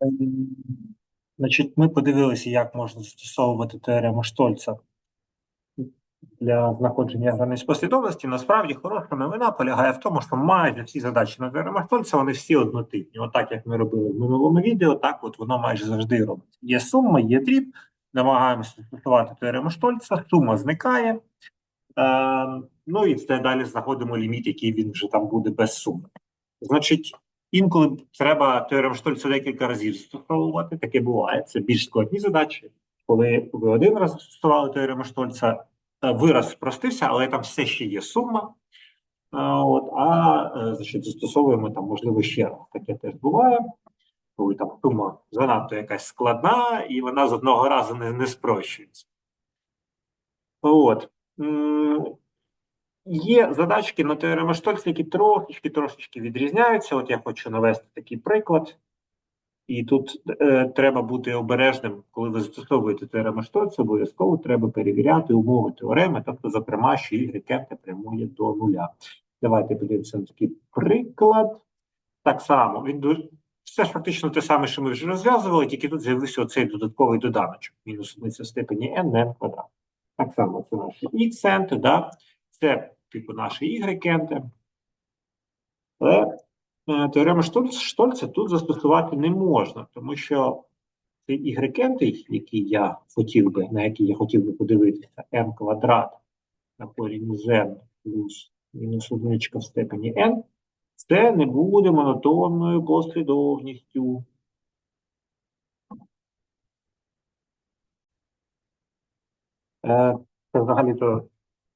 Ем, Значить, ми подивилися, як можна застосовувати теорему Штольца для знаходження границь послідовності. Насправді, хороша новина полягає в тому, що майже всі задачі на теорему Штольца, вони всі однотипні. Отак, як ми робили в минулому відео, так от воно майже завжди робиться. Є сума, є дріб, намагаємося застосувати теорему Штольца, сума зникає. Е, ну і далі знаходимо ліміт, який він вже там буде без суми. Значить, інколи треба теорему Штольца декілька разів застосовувати. Таке буває. Це більш складні задачі. Коли ви один раз застосували теорему Штольца, е, вираз спростився, але там все ще є сума. А, от, а е, значить, застосовуємо там, можливо, ще раз. Таке теж буває, коли там сума занадто якась складна, і вона з одного разу не, не спрощується. От. Є задачки на теорему Штольца, які трошечки трошечки відрізняються. От я хочу навести такий приклад. І тут е, треба бути обережним, коли ви застосовуєте теорему Штольца, обов'язково треба перевіряти умови теореми, тобто, зокрема, що y прямує до нуля. Давайте подивимося на такий приклад. Так само, він дуже ж фактично те саме, що ми вже розв'язували, тільки тут з'явився оцей додатковий доданочок, мінус одиниця в степені n, n квадрат. Так само це наші x центи, да? це типу наші y кенти. Але е, теорему Штольц- Штольца тут застосувати не можна, тому що цей y кенти, який я хотів би, на який я хотів би подивитися, n квадрат на корінь n плюс мінус одиничка в степені n, це не буде монотонною послідовністю. Е, Це взагалі-то,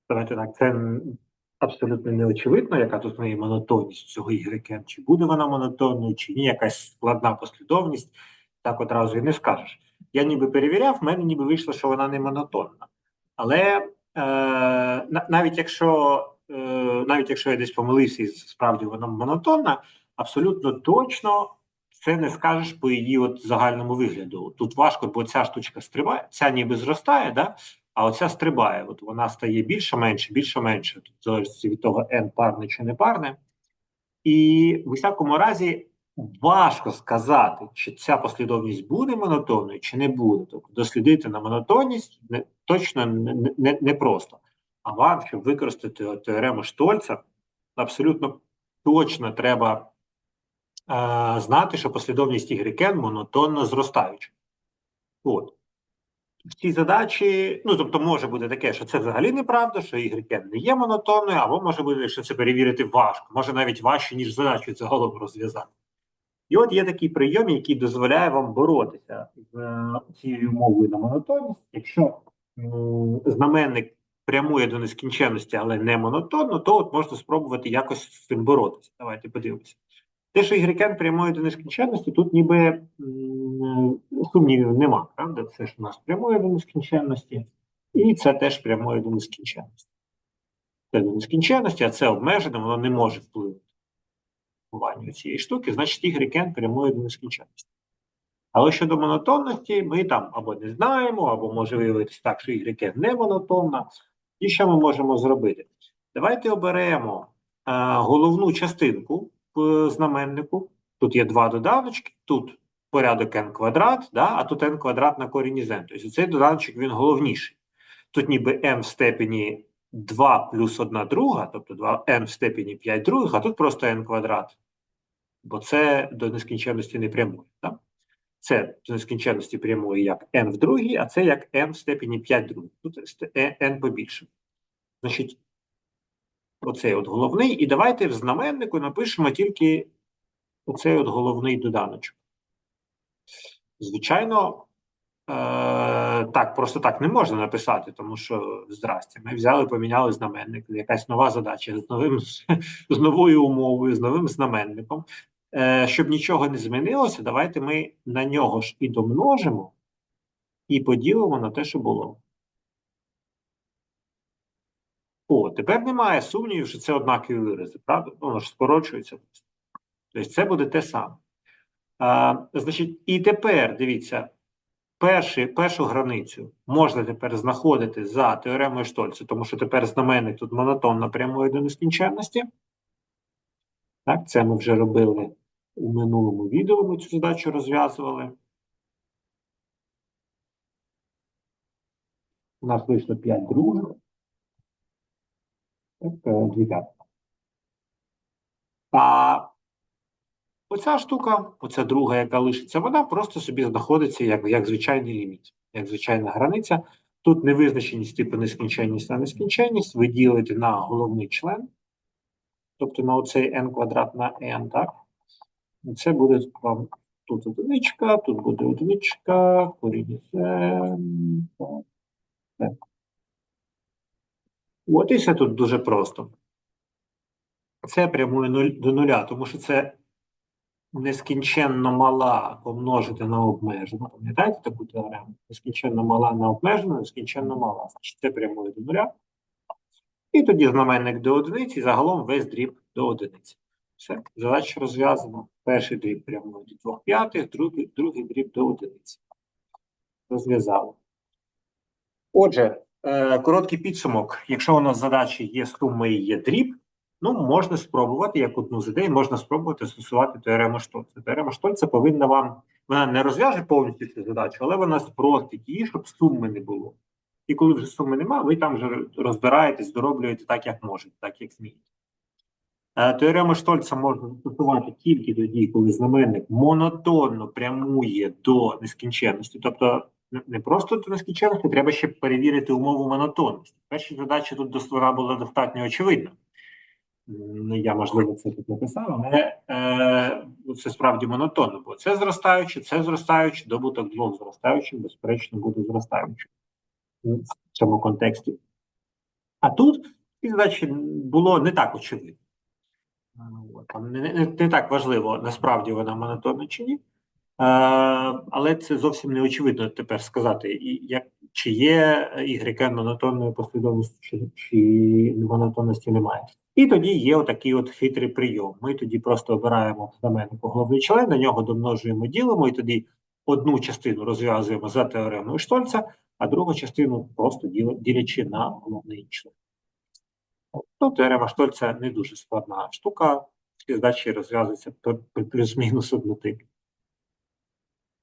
давайте так, це абсолютно не очевидно, яка тут неї монотонність цього y, чи буде вона монотонною, чи ні, якась складна послідовність, так одразу і не скажеш. Я ніби перевіряв, в мене ніби вийшло, що вона не монотонна. Але е, навіть якщо е, навіть якщо я десь помилився і справді вона монотонна, абсолютно точно це не скажеш по її от загальному вигляду. Тут важко, бо ця штучка стрибає, ця ніби зростає, да? А оця стрибає. От вона стає більше, менше, більше, менше. Тут залежить від того, n парне чи не парне. І в усякому разі важко сказати, чи ця послідовність буде монотонною, чи не буде. Тобто дослідити на монотонність не, точно не, не, не просто. А вам, щоб використати теорему Штольца, абсолютно точно треба е, знати, що послідовність y монотонно зростаюча. От. В цій задачі, ну тобто, може бути таке, що це взагалі неправда, що y не є монотонною, або може бути, що це перевірити важко, може навіть важче, ніж задачу загалом розв'язати. І от є такий прийом, який дозволяє вам боротися з е, цією умовою на монотонність. Якщо знаменник прямує до нескінченності, але не монотонно, то от можна спробувати якось з цим боротися. Давайте подивимося. Те, що y прямує до нескінченності, тут ніби сумнівів нема, правда? Це ж у нас прямує до нескінченності, і це теж прямує до нескінченності. Це до нескінченності, а це обмежене, воно не може впливати формуванню цієї штуки, значить y прямує до нескінченності. Але щодо монотонності, ми там або не знаємо, або може виявитися так, що y не монотонна. І що ми можемо зробити? Давайте оберемо е, головну частинку в знаменнику. Тут є два доданочки, тут порядок n квадрат, да, а тут n квадрат на корінь з n. Тобто цей доданочок він головніший. Тут ніби n в степені 2 плюс 1 друга, тобто 2 n в степені 5 других, а тут просто n квадрат. Бо це до нескінченності не прямує. Так? Це до нескінченності прямує як n в другій, а це як n в степені 5 других. Тут е- n побільше. Значить, оцей от головний. І давайте в знаменнику напишемо тільки оцей от головний доданочок. Звичайно, е, так, просто так не можна написати, тому що здрасте, ми взяли, поміняли знаменник, якась нова задача з новим з новою умовою, з новим знаменником. Е, щоб нічого не змінилося, давайте ми на нього ж і домножимо, і поділимо на те, що було. О, тепер немає сумнівів, що це однакові вирази, правда? Воно ж скорочується. Тобто це буде те саме. А, значить, і тепер дивіться, перший, першу границю можна тепер знаходити за теоремою Штольца, тому що тепер знаменник тут монотонно прямує до нескінченності. Так, це ми вже робили У минулому відео ми цю задачу розв'язували. У нас вийшло 5 других. Так, е. А оця штука, оця друга, яка лишиться, вона просто собі знаходиться як, як звичайний ліміт, як звичайна границя. Тут невизначеність типу нескінченність на нескінченність. Ви ділите на головний член, тобто на оцей n квадрат на n, так? І це буде вам тут одиничка, тут буде одиничка, корінь n, так. От і все тут дуже просто. Це прямує до нуля, тому що це нескінченно мала помножити на обмежену. Пам'ятаєте таку теорему? Нескінченно мала на обмежену, нескінченно мала. Значить, це прямує до нуля. І тоді знаменник до одиниці, загалом весь дріб до одиниці. Все, задача розв'язана. Перший дріб прямує до двох п'ятих, другий, другий дріб до одиниці. Розв'язали. Отже, е, короткий підсумок. Якщо у нас задачі є сума і є дріб, ну можна спробувати, як одну з ідей, можна спробувати стосувати теорему Штольца. Теорема Штольца повинна вам, вона не розв'яже повністю цю задачу, але вона спростить її, щоб суми не було. І коли вже суми нема, ви там вже розбираєтесь, дороблюєте так, як можете, так як вмієте. Е, Теорему Штольца можна застосувати тільки тоді, коли знаменник монотонно прямує до нескінченності. Тобто не- просто до нескінченності, треба ще перевірити умову монотонності. Перші задачі тут вона була достатньо очевидна. М, Ну, я, можливо, це тут написав, але е, це справді монотонно, бо це зростаюче, це зростаюче, добуток двох зростаючих, безперечно, буде зростаючим в цьому контексті. А тут ці задачі було не так очевидно. Е, Не, не, не так важливо, насправді вона монотонна чи ні. Е, але це зовсім не очевидно тепер сказати, як, чи є Y монотонною послідовністю, чи, чи монотонності немає. І тоді є отакий от хитрий прийом. Ми тоді просто обираємо знаменнику головний член, на нього домножуємо, ділимо, і тоді одну частину розв'язуємо за теоремою Штольца, а другу частину просто ділячи на головний член. Ну, теорема Штольца не дуже складна штука. Всі задачі розв'язуються плюс-мінус однотипні.